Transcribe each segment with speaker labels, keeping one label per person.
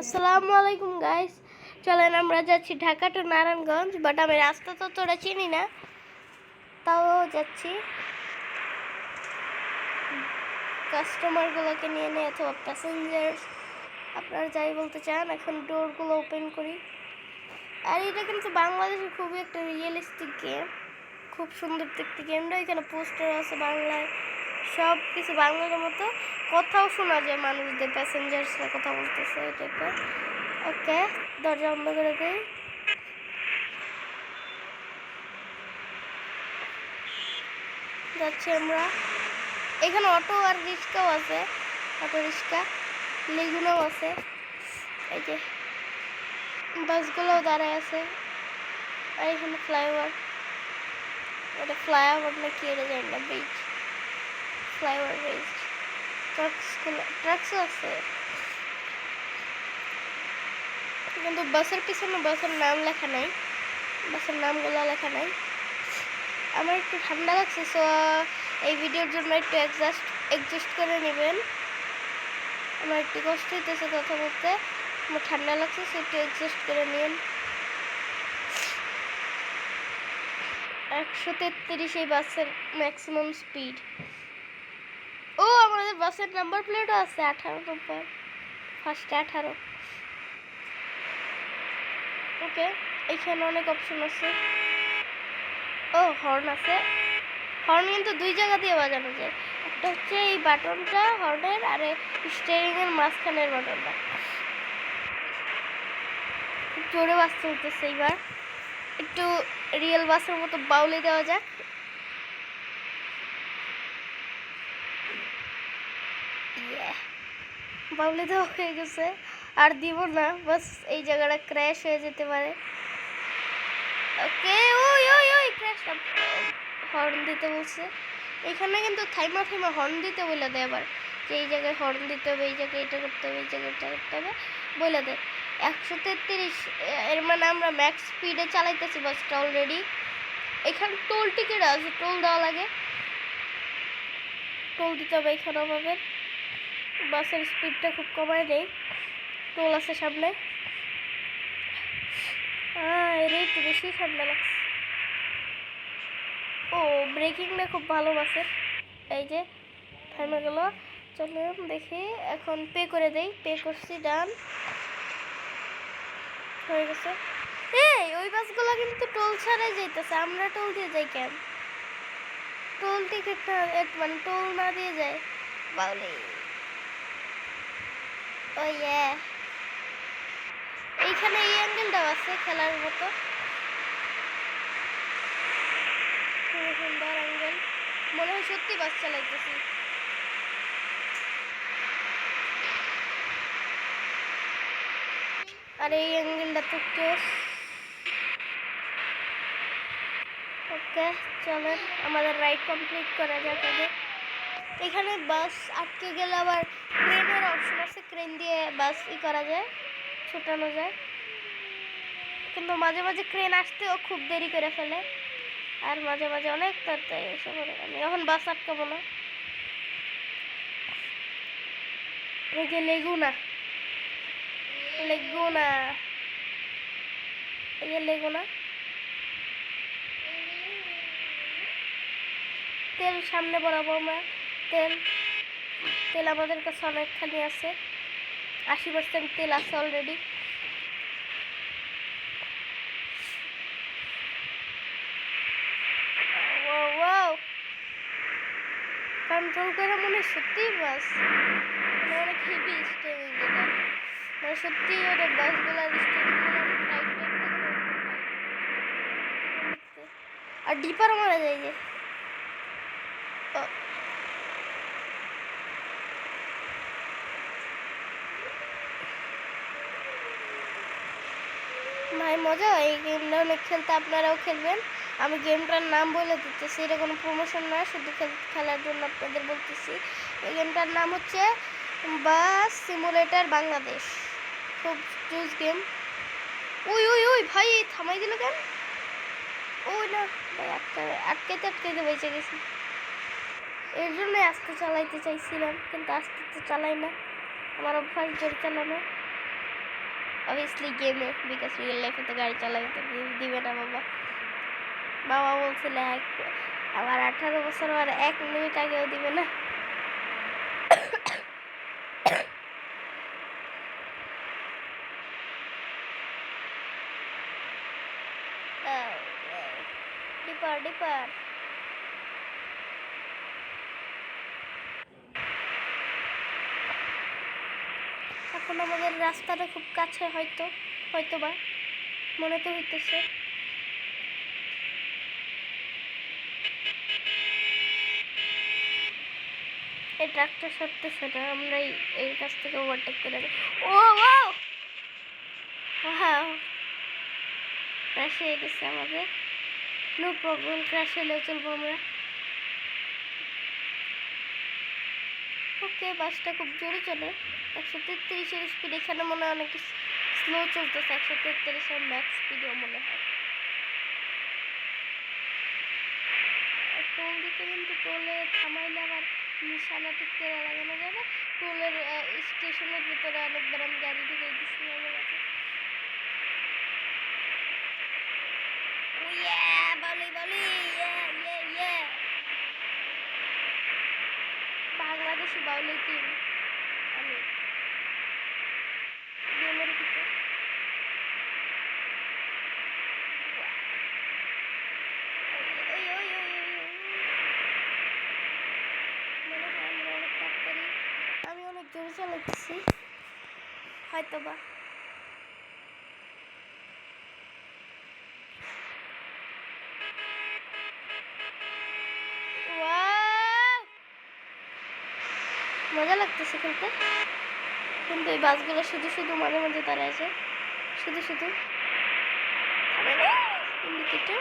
Speaker 1: আসসালামু আলাইকুম গাইস চলেন, আমরা যাচ্ছি ঢাকা টু নারায়ণগঞ্জ বাট আমি রাস্তা তো তোরা চিনি না, তাও যাচ্ছি। কাস্টমারগুলোকে নিয়ে নিয়ে অথবা প্যাসেঞ্জার আপনারা যাই বলতে চান, এখন ডোরগুলো ওপেন করি। আর এটা কিন্তু বাংলাদেশের খুবই একটা রিয়েলিস্টিক গেম খুব সুন্দর দেখতে গেমটা এখানে পোস্টার আছে বাংলায়। সব কিছু বাংলার মতো কথাও শোনা যায় মানুষদের প্যাসেঞ্জার্সরা কথা বলতেছে টাইপের ওকে দরজা বন্ধ করে দিই। যাচ্ছি আমরা। এখানে অটো আর রিক্সাও আছে, অটো, রিক্সা, লেগুনাও আছে। এই যে, বাসগুলোও দাঁড়ায় আছে। আর এখানে ফ্লাইওভার। এটা ফ্লাইওভার না কি এটা জানি না ব্রিজ ফ্লাইওভার ব্রিজ ট্রাক্সগুলো ট্রাক্সও আছে কিন্তু বাসের পিছনে বাসের নাম লেখা নাই। বাসের নামগুলো লেখা নাই। আমার একটু ঠান্ডা লাগছে সো এই ভিডিওর জন্য একটু অ্যাডজাস্ট অ্যাডজাস্ট করে নেবেন। আমার একটু কষ্ট হইতেছে কথা বলতে। আমার ঠান্ডা লাগছে সো একটু অ্যাডজাস্ট করে নিন। একশো তেত্রিশ এই বাসের ম্যাক্সিমাম স্পিড আমাদের বাসের নাম্বার প্লেটও আছে, আঠারো নম্বর ফার্স্টে আঠারো। ওকে এইখানে অনেক অপশন আছে। ও হর্ন আছে। হর্ন কিন্তু দুই জায়গা দিয়ে বাজানো যায়। একটা হচ্ছে এই বাটনটা হর্নের আর স্টিয়ারিং এর মাঝখানের বাটনটা। জোরে বাজতে হইতেছে এইবার। একটু রিয়েল বাসের মতো বাউলে দেওয়া যাক। বাউলে দেওয়া হয়ে গেছে। আর দিব না, বাস এই জায়গাটা ক্র্যাশ হয়ে যেতে পারে। ওকে ওই ওই ওই হর্ন দিতে বলছে। এখানে কিন্তু থাইমা থাইমা হর্ন দিতে বলে দেয় আবার। যে এই জায়গায় হর্ন দিতে হবে, এই জায়গায় এটা করতে হবে, এই জায়গায় এটা করতে হবে বলে দেয় একশো তেত্রিশ, এর মানে আমরা ম্যাক্স স্পিডে চালাইতেছি বাসটা অলরেডি এখানে টোল টিকিট আছে টোল দেওয়া লাগে। টোল দিতে হবে এখানে আমাদের। বাসের স্পিডটা খুব কমায় নেই টোল আছে সামনে। এর একটু বেশি ঠান্ডা লাগছে ও ব্রেকিংটা খুব ভালো বাসের। এই যে, থামে গেল। চলুন দেখি, এখন পে করে দেই। পে করছি ডান হয়ে গেছে। এই, ওই বাসগুলো কিন্তু টোল ছাড়াই যাইতেছে। আমরা টোল দিয়ে যাই কেন? টোল টিকিট না মানে টোল না দিয়ে যায়। বাউলি ইয়ে এইখানে এই অ্যাঙ্গেলটাও আছে খেলার মতো। সুন্দর অ্যাঙ্গেল। মনে হয় সত্যি আর এই অ্যাঙ্গেলটা তো ওকে, চলেন, আমাদের রাইড কমপ্লিট করা যাক এখানে বাস আটকে গেলে আবার ক্রেনের অপশন ক্রেন দিয়ে বাস ই করা যায়, ছোটানো যায়। কিন্তু মাঝে মাঝে ক্রেন আসতেও খুব দেরি করে ফেলে। আর মাঝে মাঝে অনেক তাড়াতাড়ি এসে পড়ে। আমি এখন বাস আটকাবো না। এই যে লেগুনা লেগুনা এই যে লেগুনা তেল সামনে বরাবর আমরা তেল তেল আমাদের কাছে অনেকখানি আছে। আশি পার্সেন্ট তেল আছে অলরেডি কন্ট্রোল করে মনে সত্যিই বাস। মানে অনেক হেভি স্টিয়ারিং এটা। মানে সত্যি ওটা বাসগুলোর টাইট আর ডিপার মারা যায় যে। ভাই, মজা? এই গেমটা অনেক খেলতে আপনারাও খেলবেন। আমি গেমটার নাম বলে দিতেছি এটা কোনো প্রমোশন না, শুধু খেলার জন্য আপনাদের বলতেছি। এই গেমটার নাম হচ্ছে বাস সিমুলেটার বাংলাদেশ খুব জুস গেম ওই ওই ওই, ভাই থামাই দিল কেন? ওই না, ভাই, আটকা আটকাইতে আটকাইতে বেঁচে গেছি। এর জন্যই আস্তে চালাইতে চাইছিলাম, কিন্তু আস্তে তো চালাই না। আমার অভ্যাস জোর চালানো। অবভিয়াসলি গেমে বিকজ রিয়েল লাইফে তো গাড়ি চালাতে দিবে না বাবা। বাবা বলছিল এক আমার আঠারো বছর আর এক মিনিট আগেও দিবে না। ডিপার ডিপার এখন আমাদের রাস্তাটা খুব কাছে হয়তো হয়তো বা মনে তো হইতেছে। এই ট্রাকটা সরতেছে না আমরা এই- কাছ থেকে ওভারটেক করে ও, ওয়াও! ক্র্যাশ হয়ে গেছে আমাদের। নো প্রবলেম ক্র্যাশ হলেও চলবো আমরা। ওকে বাসটা খুব জোরে চলে। একশো তেত্রিশের স্পিড এখানে মনে হয় অনেক স্লো চলতেছে। একশো তেত্রিশের ম্যাক্স স্পিডও মনে হয়। টোল দিতে কিন্তু টোলে থামাইলে আবার নিশানা ঠিক করে লাগানো না। টোলের স্টেশনের ভিতরে অনেকবার আমি গাড়ি ঢুকে দিচ্ছি বলি বলি yeah, yeah, yeah. বাংলাদেশি বাউলি কি আমি গেমের ভিতর? আমি অনেক জোরে চালাচ্ছি হয়তো বা মজা লাগতেছে খেলতে। কিন্তু এই বাসগুলো শুধু শুধু মাঝে মাঝে দাঁড়ায় শুধু শুধু। ইন্ডিকেটর।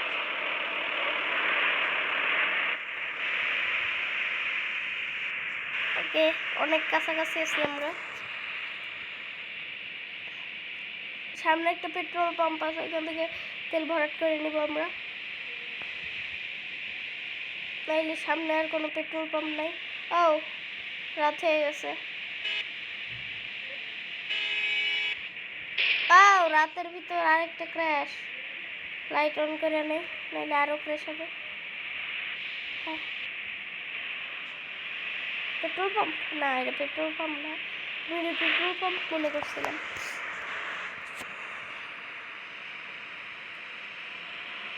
Speaker 1: ওকে, অনেক কাছাকাছি আছি আমরা। সামনে একটা পেট্রোল পাম্প আছে, ওইখান থেকে তেল ভরাট করে নিব আমরা। নাইলে সামনে আর কোনো পেট্রোল পাম্প নাই। ও রাত হয়ে গেছে। আও রাতের ভিতর আরেকটা ক্র্যাশ লাইট অন করে নেই নাইলে আরও ক্র্যাশ হবে। হ্যাঁ। Petrol pump? না, এটা পেট্রোল পাম্প না। আমি পেট্রোল পাম্প মনে করছিলাম।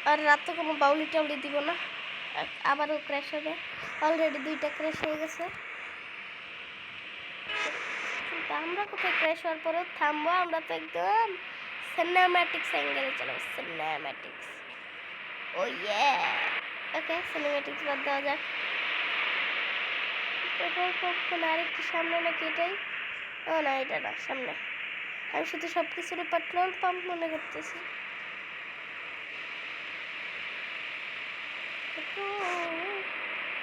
Speaker 1: আর রাতে কোনো বাউলি টাউলি দিব না। আবারও ক্র্যাশ হবে। অলরেডি দুইটা ক্র্যাশ হয়ে গেছে। আমরা কোথায় ক্র্যাশ হওয়ার পরেও থামবো? আমরা তো একদম সিনেম্যাটিক্স অ্যাঙ্গেলে চালাবো সিনেম্যাটিক্স ও ইয়ে ওকে সিনেম্যাটিক্স বাদ দেওয়া যাক। পেট্রোল আরেকটি সামনে নাকি এটাই? ও না, এটা না, সামনে। আমি শুধু সব কিছুরই পেট্রোল পাম্প মনে করতেছি।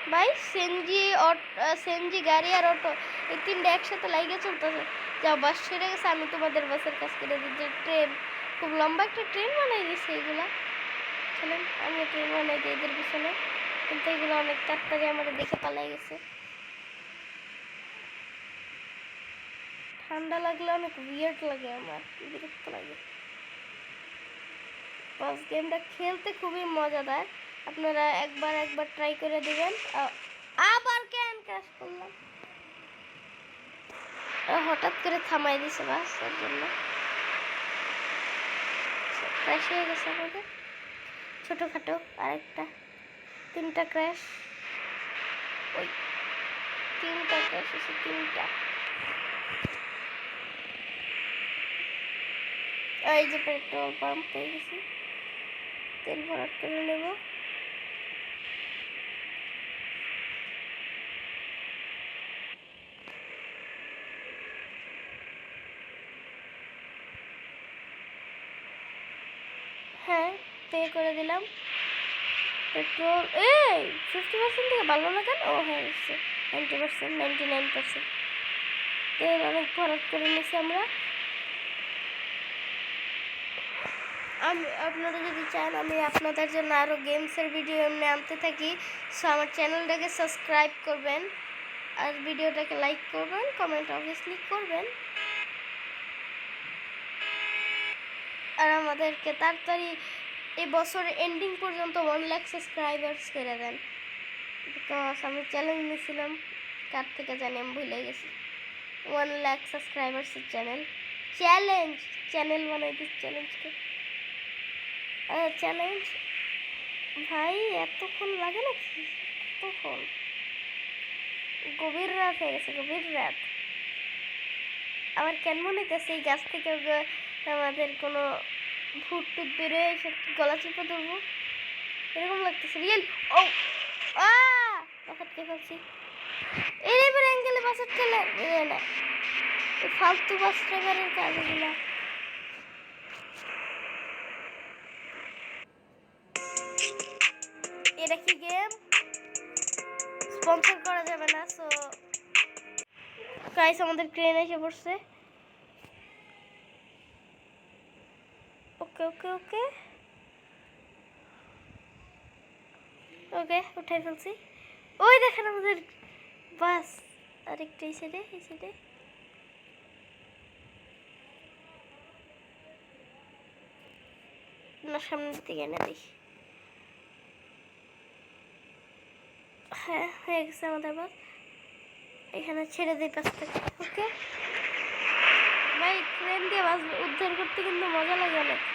Speaker 1: ভাই, সেনজি সেনজি গাড়ি আর অটো, এই তিনটা একসাথে লাইগে চলতেছে। যা বাস ছেড়ে গেছে, আমি তোমাদের বাসের কাছ করে যে ট্রেন, খুব লম্বা একটা ট্রেন বানাই দিয়েছে এগুলা। চলেন আমি ট্রেন বানাই দিই এদের পিছনে। কিন্তু এগুলো অনেক তাড়াতাড়ি আমাদের দেখে পালাই গেছে। ঠান্ডা লাগলে অনেক উইয়ার্ড লাগে আমার, বিরক্ত লাগে। বাস গেমটা খেলতে খুবই মজাদার। আপনারা একবার একবার ট্রাই করে দিবেন। আবার কেন ক্রাশ করলাম। হঠাৎ করে থামাই দিছে বাস, এর জন্য। ক্র্যাশ হয়ে গেছে আমাদের। ছোটোখাটো আরেকটা। তিনটা ক্র্যাশ ওই, তিনটা ক্র্যাশ হয়েছে, তিনটা। এই যে পেট্রোল পাম্প পেয়ে গেছি। তেল ভরাট করে নেব। হ্যাঁ পে করে দিলাম। পেট্রোল, এই ফিফটি পার্সেন্ট থেকে ভালো না কেন? ও হ্যাঁ এসছে ninety percent ninety nine percent তেল অনেক ভরাট করে নিয়েছি আমরা। আমি, আপনারা যদি চান, আমি আপনাদের জন্য আরও গেমসের ভিডিও এমনি আনতে থাকি। সো আমার চ্যানেলটাকে সাবস্ক্রাইব করবেন। আর ভিডিওটাকে লাইক করবেন কমেন্ট অবভিয়াসলি করবেন। আমাদেরকে তাড়াতাড়ি এই বছর এন্ডিং পর্যন্ত ওয়ান লাখ সাবস্ক্রাইবার্স করে দেন। বিকজ আমি চ্যালেঞ্জ নিয়েছিলাম, কার থেকে জানি আমি ভুলে গেছি। ওয়ান লাখ সাবস্ক্রাইবার্সের চ্যানেল চ্যালেঞ্জ চ্যানেল বানাই দিস চ্যালেঞ্জকে চ্যালেঞ্জ ভাই এতক্ষণ লাগে নাকি? এতক্ষণ গভীর রাত হয়ে গেছে, গভীর রাত। আমার কেন মনে হইতেছে এই গাছ থেকে আমাদের কোনো ভূত টুত বেরোয় এসে গলা চিপে ধরবো। এরকম লাগতেছে, রিয়েল? ও বাসাটকে ফেলছি এর এবার অ্যাঙ্গেলে বাসাট খেলে না ফালতু বাস ড্রাইভারের কাজ এগুলা এটা কি গেম? স্পন্সর করা যাবে না, সো। গাইস আমাদের ট্রেন এসে পড়ছে। ওকে ওকে ওকে ওকে উঠাই ফেলছি ওই দেখেন আমাদের বাস আরেকটা এই সাইডে এই সাইডে না সামনের দিকে এনে দিই হ্যাঁ হয়ে গেছে আমাদের বাস এখানে ছেড়ে দিই থেকে ওকে ভাই ট্রেন দিয়ে বাস উদ্ধার করতে কিন্তু মজা লাগে অনেক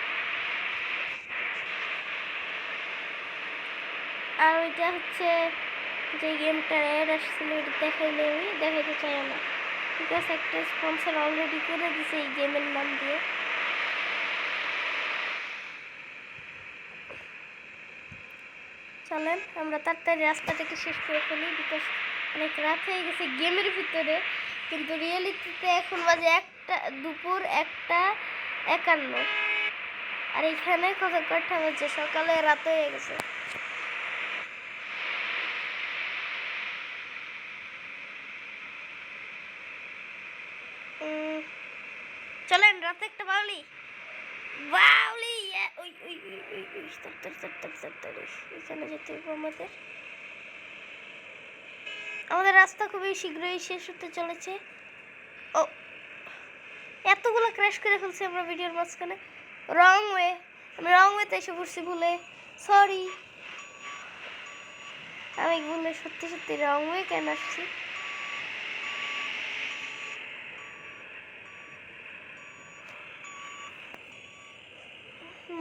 Speaker 1: আর ওইটা হচ্ছে যে গেমটার অ্যাড আসছিল ওইটা দেখাইলে আমি, দেখাইতে চাই না। ঠিক আছে, একটা স্পন্সর অলরেডি করে দিছে এই গেমের নাম দিয়ে। চলেন, আমরা তাড়াতাড়ি রাস্তাটাকে শেষ করে ফেলি বিকজ অনেক রাত হয়ে গেছে গেমের ভিতরে। কিন্তু রিয়েলিটিতে এখন বাজে একটা, দুপুর একটা একান্ন। আর এখানে কত কটা বাজে সকালে রাত হয়ে গেছে। চলেন রাতে একটা বাউলি। বাউলি ওই ওই ওই ওই ওই stop, stop, stop, stop, stop, stop, ওই, এখানে যেতে হবে আমাদের। আমাদের রাস্তা খুবই শীঘ্রই শেষ হতে চলেছে। ও এতগুলো ক্র্যাশ করে ফেলছি আমরা ভিডিওর মাঝখানে। রং ওয়ে আমি রং ওয়েতে এসে পড়ছি ভুলে। সরি আমি ভুলে সত্যি সত্যি রং ওয়ে কেন আসছি?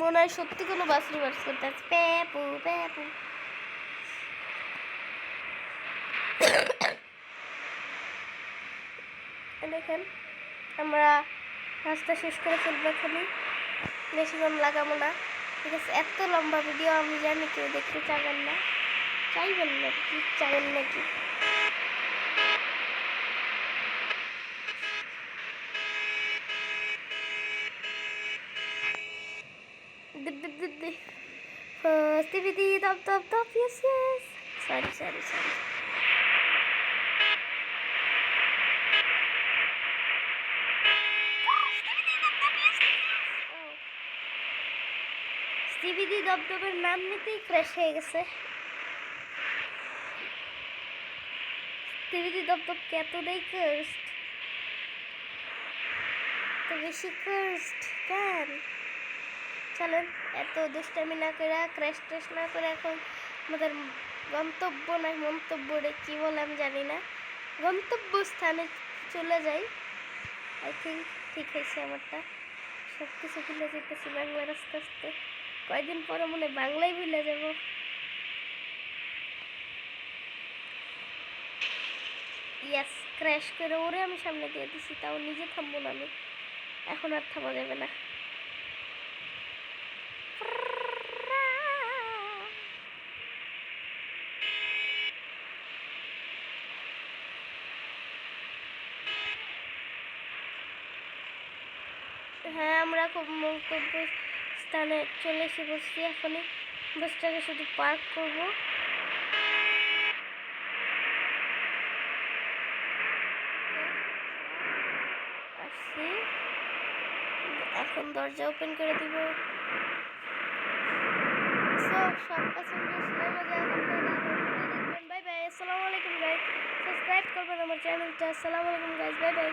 Speaker 1: মনে হয় সত্যি কোনো বাস করতে আছে। পেপু পেপু। দেখেন, আমরা রাস্তা শেষ করে ফেলব এখানে বেশিক্ষণ লাগাবো না। ঠিক আছে এত লম্বা ভিডিও আমি জানি কেউ দেখতে চাবেন না। চাইবেন না, কি চাবেন নাকি? First DVD, dop, dop, dop, yes, yes. Sorry, sorry, sorry. CBD দবদবের নাম নিতেই ক্র্যাশ হয়ে গেছে সিবিডি দবদব এতটাই কার্সড তো বেশি কার্সড কেন চলেন। এত দুষ্টামি না করে ক্র্যাশ ট্র্যাশ না করে এখন আমাদের গন্তব্য না মন্তব্য রে কী বলে আমি জানি না। গন্তব্য স্থানে চলে যাই। আই থিঙ্ক ঠিক হয়েছে আমারটা। সব কিছু ভুলে যেতেছি বাংলার আস্তে আস্তে। কয়েকদিন পরে মনে বাংলাই ভুলে যাব। ইয়াস ক্র্যাশ করে ওরে আমি সামনে দিয়ে দিছি, তাও নিজে থামবো না আমি। এখন আর থামা যাবে না। হ্যাঁ আমরা খুব মন্তব্য স্থানে চলে এসে বসছি এখনই। বাসটাকে শুধু পার্ক করব। এখন দরজা ওপেন করে দিব। সো সব দেখবেন বাই বাই আসসালামু আলাইকুম গাইস সাবস্ক্রাইব করবেন আমার চ্যানেলটা আসসালামু আলাইকুম গাইস বাই বাই